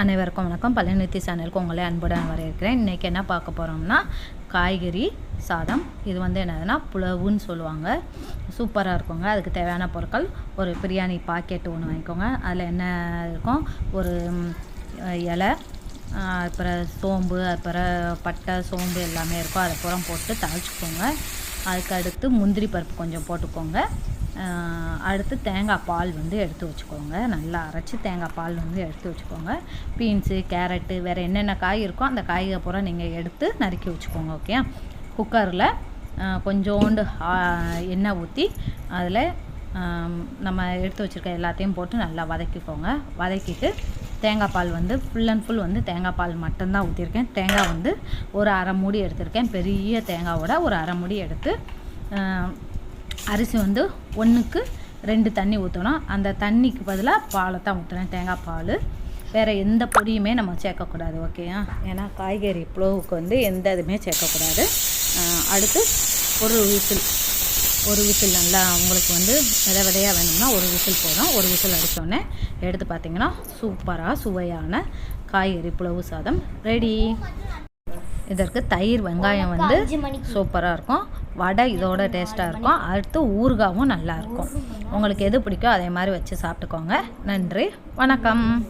அனைவருக்கும் வணக்கம். பழனித்தி சேனலுக்கு உங்களே அன்புடன் வரவேற்கிறேன். இன்றைக்கி என்ன பார்க்க போகிறோம்னா காய்கறி சாதம். இது வந்து என்னதுன்னா புலவுன்னு சொல்லுவாங்க. சூப்பராக இருக்குங்க. அதுக்கு தேவையான பொருட்கள் ஒரு பிரியாணி பாக்கெட் ஒன்று வாங்கிக்கோங்க. அதில் என்ன இருக்கும்? ஒரு இலை அப்புறம் சோம்பு அப்புறம் பட்டை சோம்பு எல்லாமே இருக்கும். அதை புறம் போட்டு தாளிச்சுக்கோங்க. அதுக்கு அடுத்து முந்திரி பருப்பு கொஞ்சம் போட்டுக்கோங்க. அடுத்து தேங்காய் பால் வந்து எடுத்து வச்சுக்கோங்க. நல்லா அரைச்சி தேங்காய் பால் வந்து எடுத்து வச்சுக்கோங்க. பீன்ஸு கேரட்டு வேறு என்னென்ன காய் இருக்கோ அந்த காய்கறி பூரா நீங்கள் எடுத்து நறுக்கி வச்சுக்கோங்க ஓகே குக்கரில் கொஞ்சோண்டு எண்ணெய் ஊற்றி அதில் நம்ம எடுத்து வச்சுருக்க எல்லாத்தையும் போட்டு நல்லா வதக்கிக்கோங்க. வதக்கிட்டு தேங்காய் பால் வந்து ஃபுல் அண்ட் ஃபுல் வந்து தேங்காய் பால் மட்டும்தான் ஊற்றிருக்கேன் தேங்காய் வந்து ஒரு அரை மூடி எடுத்திருக்கேன். பெரிய தேங்காவோட ஒரு அரை மூடி எடுத்து அரிசி வந்து ஒன்றுக்கு ரெண்டு தண்ணி ஊற்றணும் அந்த தண்ணிக்கு பதிலாக பாலை தான் ஊற்றுனேன் தேங்காய் பால். வேறு எந்த பொடியுமே நம்ம சேர்க்கக்கூடாது ஓகேயா ஏன்னா காய்கறி புலவுக்கு வந்து எந்த இதுவுமே சேர்க்கக்கூடாது. அடுத்து ஒரு விசில். ஒரு விசில் நல்லா உங்களுக்கு வந்து வித விதையாக வேணும்னா ஒரு விசில் போதும். ஒரு விசில் அடித்தோடனே எடுத்து பார்த்தீங்கன்னா சூப்பராக சுவையான காய்கறி புலவு சாதம். ரெடி இதற்கு தயிர் வெங்காயம் வந்து சூப்பராக இருக்கும். வடை இதோட டேஸ்ட்டாக இருக்கும். அடுத்து ஊறுகாவும் நல்லாயிருக்கும் உங்களுக்கு எது பிடிக்கோ அதே மாதிரி வச்சு சாப்பிட்டுக்கோங்க. நன்றி. வணக்கம்.